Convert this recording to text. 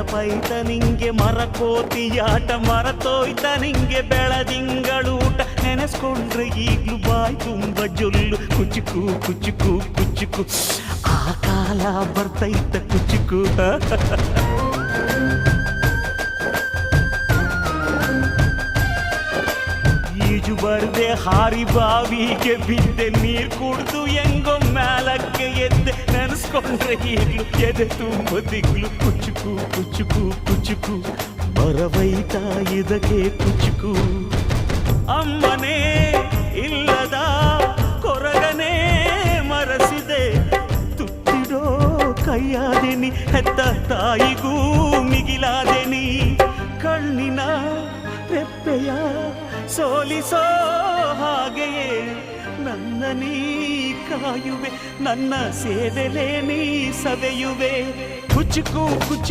ನೆನಪೈತ ನಿಂಗೆ ಮರಕೋತಿಯಾಟ ಮರತೋಯ್ತ ನಿಂಗೆ ಬೆಳದಿಂಗಳೂಟ. ನೆನೆಸ್ಕೊಂಡ್ರೆ ಈಗ್ಲೂ ಬಾಯ್ ತುಂಬ ಜೊಲ್ಲು. ಕುಚುಕು ಕುಚುಕು ಕುಚುಕು. ಆ ಕಾಲ ಬರ್ತೈತ ಕುಚುಕು. ಈಜು ಬರ್ದೆ ಹಾರಿ ಬಾವಿಗೆ ಬಿದ್ದೆ, ನೀರ್ ಕುಡ್ದು ಎಂಗೊ ಮ್ಯಾಲಕ್ಕೆ ಎದ್ದೆ. ನೆನೆಸ್ಕೊಂಡ್ರೆ ಈಗ್ಲು ಎದೆ ತುಂಬ ದಿಗ್ಲು ಕುಚುಕು ಕುಚುಕು ಕುಚುಕು ಬರವೈತ ಇದಕ್ಕೆ ಕುಚುಕು ಅಮ್ಮನೇ ಇಲ್ಲದ ಕೊರಗನೇ ಮರಸಿದೆ ತುತ್ತಿಡೋ ಕೈಯಾದೆ ನೀ ಹೆತ್ತ ತಾಯಿಗೂ ಮಿಗಿಲಾದೆ ನೀ ಕಣ್ಣಿನ ರೆಪ್ಪೆಯ ಸೋಲಿಸೋ ಹಾಗೆಯೇ ನನ್ನ ನೀ ಕಾಯುವೆ ನನ್ನ ಸೇವೆಲೆ ನೀ ಸವೆಯುವೆ ಕುಚುಕು ಕುಚುಕು